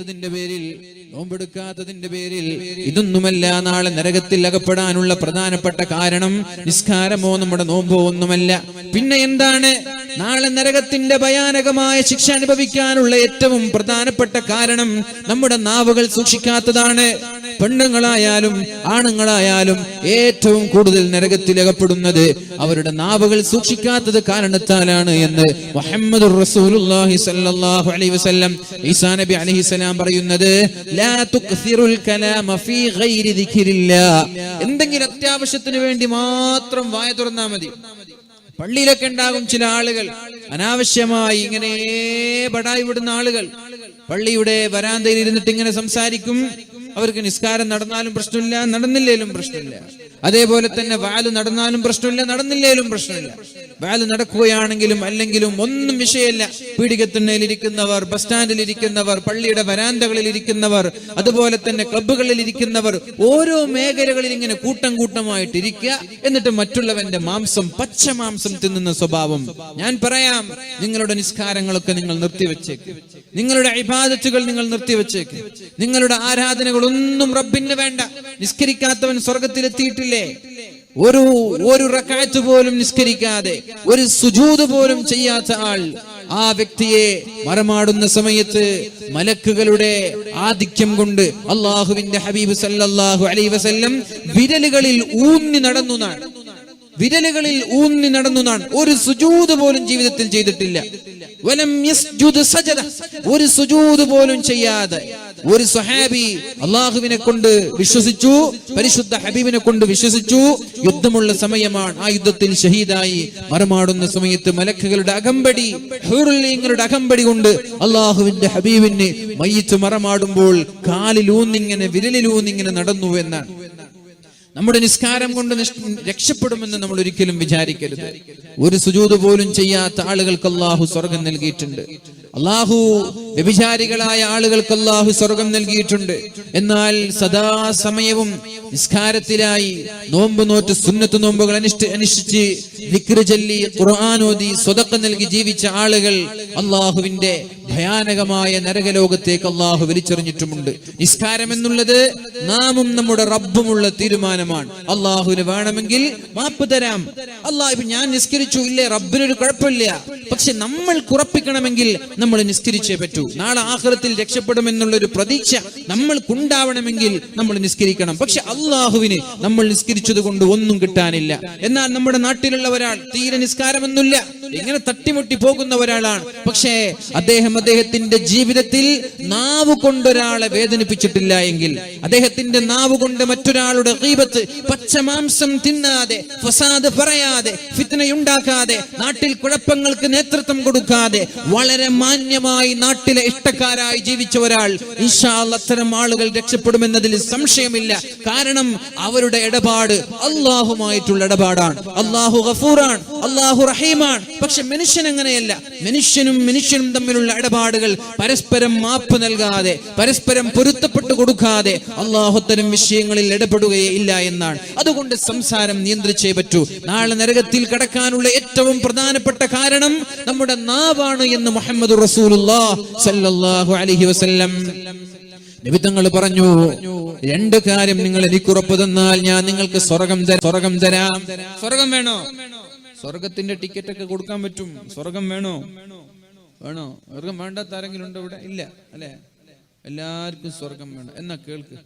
ത്തിന്റെ പേരിൽ നോമ്പെടുക്കാത്തതിന്റെ പേരിൽ ഇതൊന്നുമല്ല. നാളെ നരകത്തിൽ അകപ്പെടാനുള്ള പ്രധാനപ്പെട്ട കാരണം നിസ്കാരമോ നമ്മുടെ നോമ്പോ ഒന്നുമല്ല. പിന്നെ എന്താണ്? നാളെ നരകത്തിന്റെ ഭയാനകമായ ശിക്ഷ അനുഭവിക്കാനുള്ള ഏറ്റവും പ്രധാനപ്പെട്ട കാരണം നമ്മുടെ നാവുകൾ സൂക്ഷിക്കാത്തതാണ്. പെണ്ണുങ്ങളായാലും ആണുങ്ങളായാലും ഏറ്റവും കൂടുതൽ നരകത്തിൽ അകപ്പെടുന്നത് അവരുടെ നാവുകൾ സൂക്ഷിക്കാത്തത് കാരണത്താലാണ് എന്ന് മുഹമ്മദ് റസൂലുള്ളാഹി അലൈഹി വസല്ലം ഈസാ നബി പറയുന്നത് ലാ കലാമ ഫീ ഗൈരി ദിക്രില്ലാ എന്തെങ്കിലും അത്യാവശ്യത്തിന് വേണ്ടി മാത്രം വായ തുറന്നാൽ മതി. പള്ളിയിലൊക്കെ ഉണ്ടാകും ചില ആളുകൾ. അനാവശ്യമായി ഇങ്ങനെ ബടായി വിടുന്ന ആളുകൾ. പള്ളിയുടെ വരാന്തയിൽ ഇരുന്നിട്ട് ഇങ്ങനെ സംസാരിക്കും. അവർക്ക് നിസ്കാരം നടന്നാലും പ്രശ്നമില്ല നടന്നില്ലേലും പ്രശ്നമില്ല. അതേപോലെ തന്നെ വാൽ നടന്നാലും പ്രശ്നമില്ല നടന്നില്ലേലും പ്രശ്നമില്ല. വാൽ നടക്കുകയാണെങ്കിലും അല്ലെങ്കിലും ഒന്നും വിഷയമല്ല. പീഡികത്തിണ്ണയിൽ ഇരിക്കുന്നവർ ബസ് സ്റ്റാൻഡിൽ ഇരിക്കുന്നവർ പള്ളിയുടെ വരാന്തകളിൽ ഇരിക്കുന്നവർ അതുപോലെ തന്നെ ക്ലബ്ബുകളിൽ ഇരിക്കുന്നവർ ഓരോ മേഖലകളിൽ ഇങ്ങനെ കൂട്ടം കൂട്ടമായിട്ട് ഇരിക്കുക എന്നിട്ട് മറ്റുള്ളവന്റെ മാംസം പച്ച മാംസം തിന്നുന്ന സ്വഭാവം. ഞാൻ പറയാം നിങ്ങളുടെ നിസ്കാരങ്ങളൊക്കെ നിങ്ങൾ നിർത്തിവെച്ചേക്ക്. നിങ്ങളുടെ ഇബാദത്തുകൾ നിങ്ങൾ നിർത്തിവെച്ചേക്ക്. നിങ്ങളുടെ ആരാധനകളൊന്നും റബ്ബിന് വേണ്ട. നിസ്കരിക്കാത്തവൻ സ്വർഗത്തിലെത്തിയിട്ടില്ലേ ഒരു ഒരു റക്കാറ്റ് പോലും നിസ്കരിക്കാതെ ഒരു സുജൂത് പോലും ചെയ്യാത്ത ആൾ ആ വ്യക്തിയെ മറമാടുന്ന സമയത്ത് മലക്കുകളുടെ ആധിക്യം കൊണ്ട് അള്ളാഹുവിന്റെ ഹബീബ് സല്ലാഹു അലൈഹി വസല്ലം വിരലുകളിൽ ഊന്നി നടന്നു വിരലുകളിൽ ഊന്നി നടന്നു നാൾ ഒരു സുജൂത് പോലും ജീവിതത്തിൽ ചെയ്തിട്ടില്ല. വലം സജദ ഒരു സുജൂത് പോലും ചെയ്യാതെ ഒരു സുഹാബി അള്ളാഹുവിനെ കൊണ്ട് വിശ്വസിച്ചു പരിശുദ്ധ ഹബീബിനെ കൊണ്ട് വിശ്വസിച്ചു. യുദ്ധമുള്ള സമയമാണ് ആ യുദ്ധത്തിൽ ഷഹീദായി മറമാടുന്ന സമയത്ത് മലക്കുകളുടെ അകമ്പടി ഹൂറുല്ലീങ്ങളുടെ അകമ്പടി കൊണ്ട് അള്ളാഹുവിന്റെ ഹബീബിന് മയ്യത്ത് മറമാടുമ്പോൾ കാലിലൂന്നിങ്ങനെ വിരലിലൂന്നിങ്ങനെ നടന്നു എന്നാണ്. നമ്മുടെ നിസ്കാരം കൊണ്ട് രക്ഷപ്പെടുമെന്ന് നമ്മൾ ഒരിക്കലും വിചാരിക്കരുത്. ഒരു സുജൂത് പോലും ചെയ്യാത്ത ആളുകൾക്ക് അള്ളാഹു സ്വർഗം നൽകിയിട്ടുണ്ട്. അള്ളാഹു വ്യഭിചാരികളായ ആളുകൾക്ക് അള്ളാഹു സ്വർഗം നൽകിയിട്ടുണ്ട്. എന്നാൽ സദാസമയവും നിസ്കാരത്തിലായി നോമ്പ് നോറ്റ് സുന്നത്ത് നോമ്പുകൾ അനുഷ്ഠ അനുഷ്ഠിച്ച് വിക്രചൊല്ലി ഖുർആാനോദി സ്വതക്ക നൽകി ജീവിച്ച ആളുകൾ അള്ളാഹുവിന്റെ ഭയാനകമായ നരകലോകത്തേക്ക് അള്ളാഹു വലിച്ചെറിഞ്ഞിട്ടുമുണ്ട്. നിസ്കാരം എന്നുള്ളത് നാമും നമ്മുടെ റബ്ബുമുള്ള തീരുമാനമാണ്. അള്ളാഹുവിന് വേണമെങ്കിൽ മാപ്പ് തരാം. അള്ളാഹ് ഇപ്പൊ ഞാൻ നിസ്കരിച്ചു ഇല്ലേ? റബ്ബിനൊരു കുഴപ്പമില്ല. പക്ഷെ നമ്മൾ കുറപ്പിക്കണമെങ്കിൽ നമ്മൾ നിസ്കരിച്ചേ പറ്റൂ. നാളെ ആഹ്റത്തിൽ രക്ഷപ്പെടുമെന്നുള്ള ഒരു പ്രതീക്ഷ നമ്മൾക്കുണ്ടാവണമെങ്കിൽ നമ്മൾ നിസ്കരിക്കണം. പക്ഷെ അള്ളാഹുവിന് നമ്മൾ നിസ്കരിച്ചത് കൊണ്ട് ഒന്നും കിട്ടാനില്ല. എന്നാൽ നമ്മുടെ നാട്ടിലുള്ള ഒരാൾ തീരെ നിസ്കാരമൊന്നുമില്ല. ഇങ്ങനെ തട്ടിമുട്ടി പോകുന്ന ഒരാളാണ്. പക്ഷേ അദ്ദേഹം അദ്ദേഹത്തിന്റെ ജീവിതത്തിൽ നാവ് കൊണ്ടൊരാളെ വേദനിപ്പിച്ചിട്ടില്ല എങ്കിൽ അദ്ദേഹത്തിന്റെ നാവ് കൊണ്ട് മറ്റൊരാളുടെ ഗീബത്ത് പച്ചമാംസം തിന്നാതെ ഫസാദ് പറയാതെ ഫിത്തനയുണ്ടാക്കാതെ നാട്ടിൽ കുഴപ്പങ്ങൾക്ക് നേതൃത്വം കൊടുക്കാതെ വളരെ മാന്യമായി നാട്ടിലെ ഇഷ്ടക്കാരായി ജീവിച്ച ഒരാൾ അല്ലാ അത്തരം ആളുകൾ രക്ഷപ്പെടുമെന്നതിൽ സംശയമില്ല. കാരണം അവരുടെ ഇടപാട് അള്ളാഹുമായിട്ടുള്ള ഇടപാടാണ്. അള്ളാഹു ഗഫൂറാണ് അള്ളാഹു റഹീമാണ്. പക്ഷെ മനുഷ്യൻ അങ്ങനെയല്ല. മനുഷ്യനും മനുഷ്യനും തമ്മിലുള്ള ഇടപാടുകൾ പരസ്പരം മാപ്പ് നൽകാതെ പരസ്പരം പൊരുത്തപ്പെട്ടു കൊടുക്കാതെ അള്ളാഹുത്തരം വിഷയങ്ങളിൽ ഇടപെടുകയേ ഇല്ല എന്നാണ്. അതുകൊണ്ട് സംസാരം നിയന്ത്രിച്ചേ പറ്റൂ. നാളെ നരകത്തിൽ കടക്കാനുള്ള ഏറ്റവും പ്രധാനപ്പെട്ട കാരണം നമ്മുടെ നാവാണ് എന്ന് മുഹമ്മദ് റസൂലുള്ളാഹി അലൈഹി വസല്ലം. നിമിത്തങ്ങൾ പറഞ്ഞു രണ്ട് കാര്യം നിങ്ങൾ എനിക്ക് ഉറപ്പ് തന്നാൽ ഞാൻ നിങ്ങൾക്ക് സ്വർഗം സ്വർഗം തരാം. സ്വർഗം വേണോ? സ്വർഗത്തിന്റെ ടിക്കറ്റ് ഒക്കെ കൊടുക്കാൻ പറ്റും. സ്വർഗം വേണോ? വേണോ? സ്വർഗം വേണ്ടാത്ത ആരെങ്കിലും ഉണ്ടോ ഇവിടെ? ഇല്ല അല്ലെ? എല്ലാവർക്കും സ്വർഗം വേണം. എന്നാ കേൾക്ക്.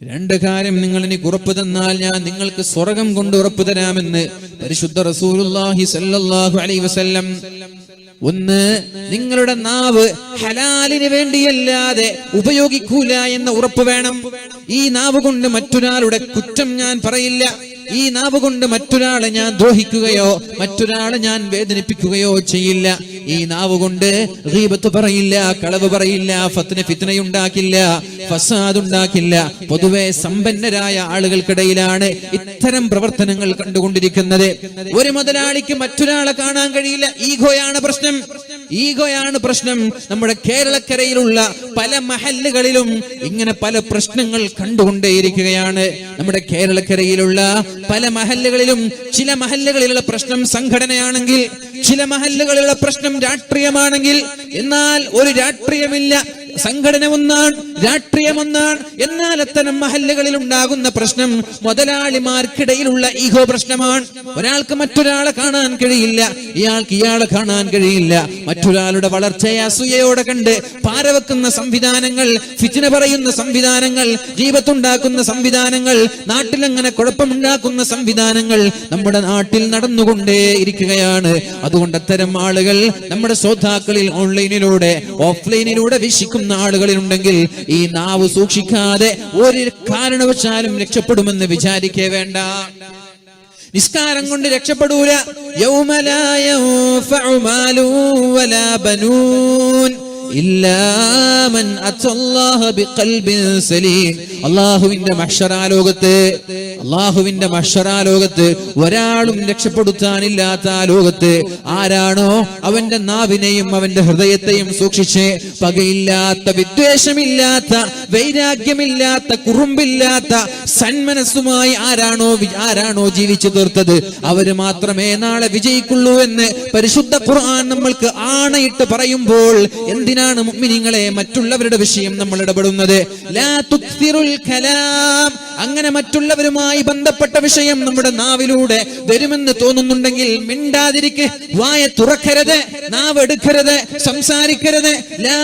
രണ്ട് കാര്യം നിങ്ങൾ എനിക്ക് ഉറപ്പ് തന്നാൽ ഞാൻ നിങ്ങൾക്ക് സ്വർഗം കൊണ്ട് ഉറപ്പ് തരാമെന്ന് പരിശുദ്ധ റസൂലുള്ളാഹി സല്ലല്ലാഹു അലൈഹി വസല്ലം ഒന്ന് നിങ്ങളുടെ നാവ് ഹലാലിന് വേണ്ടിയല്ലാതെ ഉപയോഗിക്കൂല എന്ന ഉറപ്പ് വേണം. ഈ നാവ് കൊണ്ട് മറ്റൊരാളുടെ കുറ്റം ഞാൻ പറയില്ല. ഈ നാവ് കൊണ്ട് മറ്റൊരാളെ ഞാൻ ദ്രോഹിക്കുകയോ മറ്റൊരാളെ ഞാൻ വേദനിപ്പിക്കുകയോ ചെയ്യില്ല. ഈ നാവ് കൊണ്ട് റീബത്ത് പറയില്ല കളവ് പറയില്ല ഫത്തിന് ഫിത്തനയുണ്ടാക്കില്ല ഫസാദ് ഉണ്ടാക്കില്ല പൊതുവെ സമ്പന്നരായ ആളുകൾക്കിടയിലാണ് ഇത്തരം പ്രവർത്തനങ്ങൾ കണ്ടുകൊണ്ടിരിക്കുന്നത്. ഒരു മുതലാളിക്ക് മറ്റൊരാളെ കാണാൻ കഴിയില്ല. ഈഗോയാണ് പ്രശ്നം. ഈഗോയാണ് പ്രശ്നം. നമ്മുടെ കേരളക്കരയിലുള്ള പല മഹല്ലുകളിലും ഇങ്ങനെ പല പ്രശ്നങ്ങൾ കണ്ടുകൊണ്ടേയിരിക്കുകയാണ്. നമ്മുടെ കേരളക്കരയിലുള്ള പല മഹല്ലുകളിലും ചില മഹല്ലുകളിലുള്ള പ്രശ്നം സംഘടനയാണെങ്കിൽ ചില മഹല്ലുകളിലുള്ള പ്രശ്നം രാഷ്ട്രീയമാണെങ്കിൽ എന്നാൽ ഒരു രാഷ്ട്രീയമില്ല സംഘടന ഒന്നാണ് രാഷ്ട്രീയം ഒന്നാണ് എന്നാൽ അത്തരം മഹല്ലുകളിൽ ഉണ്ടാകുന്ന പ്രശ്നം മുതലാളിമാർക്കിടയിലുള്ള ഈഗോ പ്രശ്നമാണ്. ഒരാൾക്ക് മറ്റൊരാളെ കാണാൻ കഴിയില്ല ഇയാൾക്ക് ഇയാളെ കാണാൻ കഴിയില്ല. മറ്റൊരാളുടെ വളർച്ചയെ അസൂയയോടെ കണ്ട് പാരവെക്കുന്ന സംവിധാനങ്ങൾ ഫിറ്റിന പറയുന്ന സംവിധാനങ്ങൾ ജീവത്തുണ്ടാക്കുന്ന സംവിധാനങ്ങൾ നാട്ടിലങ്ങനെ കുഴപ്പമുണ്ടാക്കുന്ന സംവിധാനങ്ങൾ നമ്മുടെ നാട്ടിൽ നടന്നുകൊണ്ടേ ഇരിക്കുകയാണ്. അതുകൊണ്ട് അത്തരം ആളുകൾ നമ്മുടെ ശ്രോതാക്കളിൽ ഓൺലൈനിലൂടെ ഓഫ്ലൈനിലൂടെ വീക്ഷിക്കുന്ന ആളുകളിൽ ഉണ്ടെങ്കിൽ ഈ നാവ് സൂക്ഷിക്കാതെ ഒരു കാരണവശാലും രക്ഷപ്പെടുമെന്ന് വിചാരിക്കേ വേണ്ട. നിസ്കാരം കൊണ്ട് രക്ഷപ്പെടൂല. യൗമലാ അല്ലാഹുവിന്റെ മഹ്ശറാലോകത്ത് അള്ളാഹുവിന്റെ മഷറാലോകത്ത് ഒരാളും രക്ഷപ്പെടുത്താനില്ലാത്ത ആ ലോകത്ത് ആരാണോ അവന്റെ നാവിനെയും അവന്റെ ഹൃദയത്തെയും സൂക്ഷിച്ച് പകയില്ലാത്ത വിദ്വേഷമില്ലാത്ത വൈരാഗ്യമില്ലാത്ത കുറുമ്പില്ലാത്ത സന്മനസ്സുമായി ആരാണോ ആരാണോ ജീവിച്ചു തീർത്തത് അവർ മാത്രമേ നാളെ വിജയിക്കുള്ളൂ എന്ന് പരിശുദ്ധ ഖുർആൻ നമ്മൾക്ക് ആണയിട്ട് പറയുമ്പോൾ എന്തിനാണ് മുഅ്മിനീങ്ങളെ മറ്റുള്ളവരുടെ വിഷയം നമ്മൾ ഇടപെടുന്നത്? അങ്ങനെ മറ്റുള്ളവരുമായി ബന്ധപ്പെട്ട വിഷയം നമ്മുടെ നാവിലൂടെ വരുമെന്ന് തോന്നുന്നുണ്ടെങ്കിൽ മിണ്ടാതിരിക്കെ. വായ തുറക്കരുത് നാവ് എടുക്കരുത് സംസാരിക്കരുത്. ലാ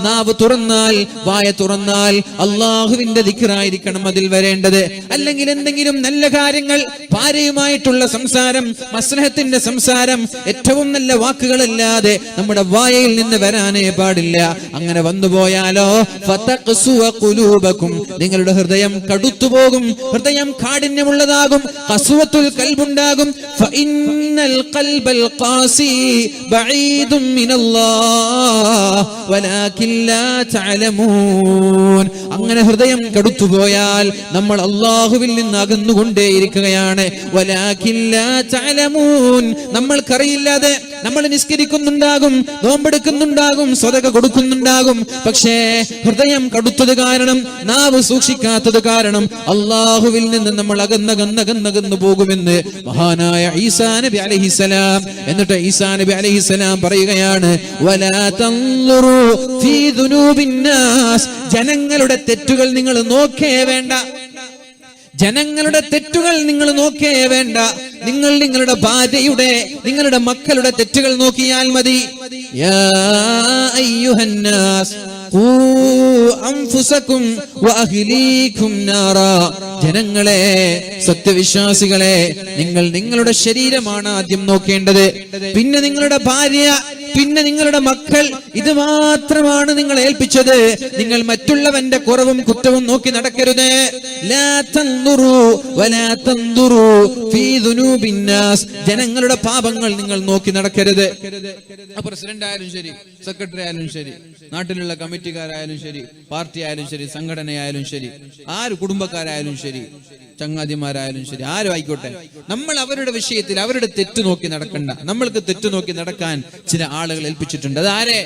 നാവ് തുറന്നാൽ വായ തുറന്നാൽ അള്ളാഹുവിന്റെ ദിക്കറായിരിക്കണം അതിൽ വരേണ്ടത്. അല്ലെങ്കിൽ എന്തെങ്കിലും നല്ല കാര്യങ്ങൾ ഭാര്യയുമായിട്ടുള്ള സംസാരം മസ്നഹത്തിന്റെ സംസാരം ഏറ്റവും നല്ല വാക്കുകളല്ലാതെ നമ്മുടെ വായയിൽ നിന്ന് വരാനേ പാടില്ല. അങ്ങനെ വന്നു പോയാലോ നിങ്ങളുടെ ഹൃദയം കടുത്തുപോകും ഹൃദയം കാഠിന്യമുള്ളതാകും ഖസ്വത്തുൽ കൽബുണ്ടാകും. ഫഇന്നൽ അങ്ങനെ ഹൃദയം കടുത്തുപോയാൽ നമ്മൾ അള്ളാഹുവിൽ നിന്ന് അകന്നുകൊണ്ടേയിരിക്കുകയാണ്. വലാഖില്ല ചാലമൂൻ നമ്മൾക്കറിയില്ലാതെ നമ്മൾ നിസ്കരിക്കുന്നുണ്ടാകും നോമ്പെടുക്കുന്നുണ്ടാകും സ്വതക കൊടുക്കുന്നുണ്ടാകും. പക്ഷേ ഹൃദയം കടുത്തത് കാരണം നാവ് സൂക്ഷിക്കാത്തത് കാരണം അള്ളാഹുവിൽ നിന്ന് നമ്മൾ അകന്നകന്നകന്നകന്നു പോകുമെന്ന് മഹാനായ ഈസാ നബി അലഹിസലാം എന്നിട്ട് ഈസാ നബി അലഹിസലാം പറയുകയാണ്. ജനങ്ങളുടെ തെറ്റുകൾ നിങ്ങൾ നോക്കേ വേണ്ട. ജനങ്ങളുടെ തെറ്റുകൾ നിങ്ങൾ നോക്കേ വേണ്ട. നിങ്ങൾ നിങ്ങളുടെ ഭാര്യയുടെ നിങ്ങളുടെ മക്കളുടെ തെറ്റുകൾ നോക്കിയാൽ മതി. ജനങ്ങളെ സത്യവിശ്വാസികളെ നിങ്ങൾ നിങ്ങളുടെ ശരീരമാണ് ആദ്യം നോക്കേണ്ടത്. പിന്നെ നിങ്ങളുടെ ഭാര്യ പിന്നെ നിങ്ങളുടെ മക്കൾ ഇത് മാത്രമാണ് നിങ്ങൾ ഏൽപ്പിച്ചത്. നിങ്ങൾ മറ്റുള്ളവന്റെ കുറവും കുറ്റവും നോക്കി നടക്കരുത്. ജനങ്ങളുടെ പാപങ്ങൾ നിങ്ങൾ നോക്കി നടക്കരുത്. പ്രസിഡന്റ് ആയാലും ശരി സെക്രട്ടറി ആയാലും ശരി നാട്ടിലുള്ള കമ്മിറ്റിക്കാരായാലും ശരി പാർട്ടി ആയാലും ശരി സംഘടനയായാലും ശരി ആര് കുടുംബക്കാരായാലും ശരി ചങ്ങാതിമാരായാലും ശരി ആരും ആയിക്കോട്ടെ? നമ്മൾ അവരുടെ വിഷയത്തിൽ അവരുടെ തെറ്റ് നോക്കി നടക്കണ്ട. നമ്മൾക്ക് തെറ്റ് നോക്കി നടക്കാൻ ചില ആളുകൾ ഏൽപ്പിച്ചിട്ടുണ്ട്. അതാരെ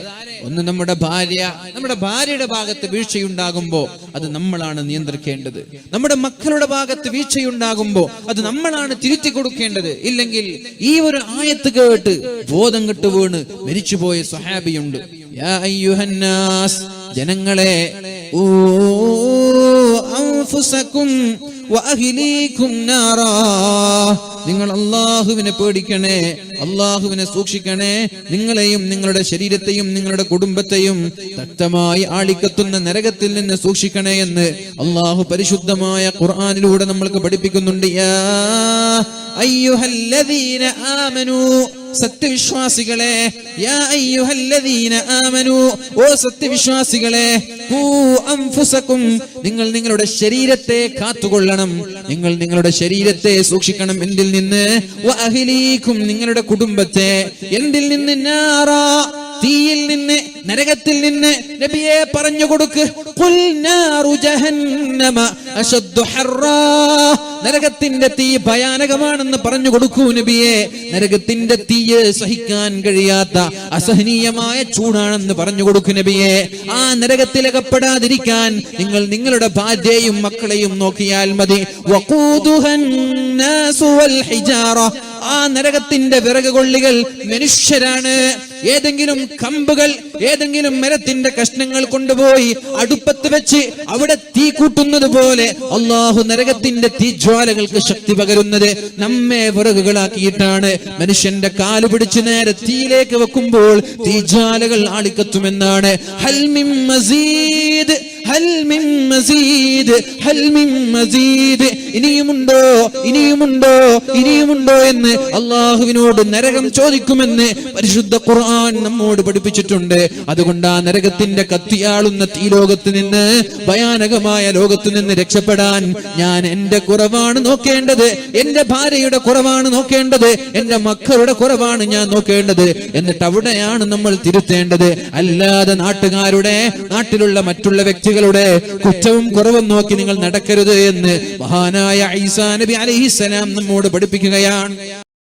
ഒന്ന് നമ്മുടെ ഭാര്യ. നമ്മുടെ ഭാര്യയുടെ ഭാഗത്ത് വീഴ്ചയുണ്ടാകുമ്പോൾ അത് നമ്മളാണ് നിയന്ത്രിക്കേണ്ടത്. നമ്മുടെ മക്കളുടെ ഭാഗത്ത് വീഴ്ചയുണ്ടാകുമ്പോൾ അത് നമ്മളാണ് തിരുത്തി കൊടുക്കേണ്ടത്. ഇല്ലെങ്കിൽ ഈ ഒരു ആയത്ത് കേട്ട് ബോധം കെട്ട് വീണ് മരിച്ചുപോയ സ്വഹാബിയുണ്ട്. ജനങ്ങളെ ഊ അൻഫുസകും വഅഹ്ലീകും നാറാ. നിങ്ങൾ അള്ളാഹുവിനെ പേടിക്കണേ അള്ളാഹുവിനെ സൂക്ഷിക്കണേ. നിങ്ങളെയും നിങ്ങളുടെ ശരീരത്തെയും നിങ്ങളുടെ കുടുംബത്തെയും ശക്തമായി ആളിക്കത്തുന്ന നരകത്തിൽ നിന്ന് സൂക്ഷിക്കണേ എന്ന് അള്ളാഹു പരിശുദ്ധമായ ഖുർആനിലൂടെ നമ്മൾക്ക് പഠിപ്പിക്കുന്നുണ്ട്. യാ അയ്യുഹല്ലദീന ആമനൂ. സത്യവിശ്വാസികളെ ഓ സത്യവിശ്വാസികളെ നിങ്ങൾ നിങ്ങളുടെ ശരീരത്തെ കാത്തുകൊള്ളണം. നിങ്ങൾ നിങ്ങളുടെ ശരീരത്തെ സൂക്ഷിക്കണം എന്തിൽ നിന്ന്. നിങ്ങളുടെ കുടുംബത്തെ എന്തിൽ നിന്ന് നാറാ? തീയിൽ നിന്ന് നരകത്തിൽ നിന്ന് നബിയെ പറഞ്ഞു കൊടുക്ക്. നരകത്തിന്റെ തീ ഭയാനകമാണെന്ന് പറഞ്ഞു കൊടുക്കൂ നബിയെ. നരകത്തിന്റെ തീയ് സഹിക്കാൻ കഴിയാത്ത അസഹനീയമായ ചൂടാണെന്ന് പറഞ്ഞു കൊടുക്കു നബിയെ. ആ നരകത്തിലകപ്പെടാതിരിക്കാൻ നിങ്ങൾ നിങ്ങളുടെ ഭാര്യയും മക്കളെയും നോക്കിയാൽ മതി. ആ നരകത്തിന്റെ വിറക് കൊള്ളികൾ മനുഷ്യരാണ്. ഏതെങ്കിലും കമ്പുകൾ ഏതെങ്കിലും മരത്തിന്റെ കഷ്ണങ്ങൾ കൊണ്ടുപോയി അടുപ്പത്ത് വെച്ച് അവിടെ തീ കൂട്ടുന്നത് പോലെ അള്ളാഹു നരകത്തിന്റെ തീജ്വാലകൾക്ക് ശക്തി പകരുന്നത് നമ്മെ വിറകുകളാക്കിയിട്ടാണ്. മനുഷ്യന്റെ കാൽ പിടിച്ച് നേരെ തീയിലേക്ക് വെക്കുമ്പോൾ തീജ്വാലകൾ ആളിക്കത്തുമെന്നാണ്. ഹൽമിം മസീദ്. ഇനിയുമുണ്ടോ? ഇനിയുമുണ്ടോ? ഇനിയുമുണ്ടോ എന്ന് അള്ളാഹുവിനോട് നരകം ചോദിക്കുമെന്ന് പരിശുദ്ധ ഖുർആൻ നമ്മോട് പഠിപ്പിച്ചിട്ടുണ്ട്. അതുകൊണ്ട് ആ നരകത്തിന്റെ കത്തിയാളുന്ന ഈ ലോകത്ത് നിന്ന് ഭയാനകമായ ലോകത്ത് നിന്ന് രക്ഷപ്പെടാൻ ഞാൻ എന്റെ കുറവാണ് നോക്കേണ്ടത്. എന്റെ ഭാര്യയുടെ കുറവാണ് നോക്കേണ്ടത്. എന്റെ മക്കളുടെ കുറവാണ് ഞാൻ നോക്കേണ്ടത്. എന്നിട്ട് അവിടെയാണ് നമ്മൾ തിരുത്തേണ്ടത്. അല്ലാതെ നാട്ടുകാരുടെ നാട്ടിലുള്ള മറ്റുള്ള വ്യക്തികളുടെ കുറ്റവും കുറവും നോക്കി നിങ്ങൾ നടക്കരുത് എന്ന് മഹാനായ ഐസാ നബി അലൈഹിസ്സലാം നമ്മോട് പഠിപ്പിക്കുകയാണ്.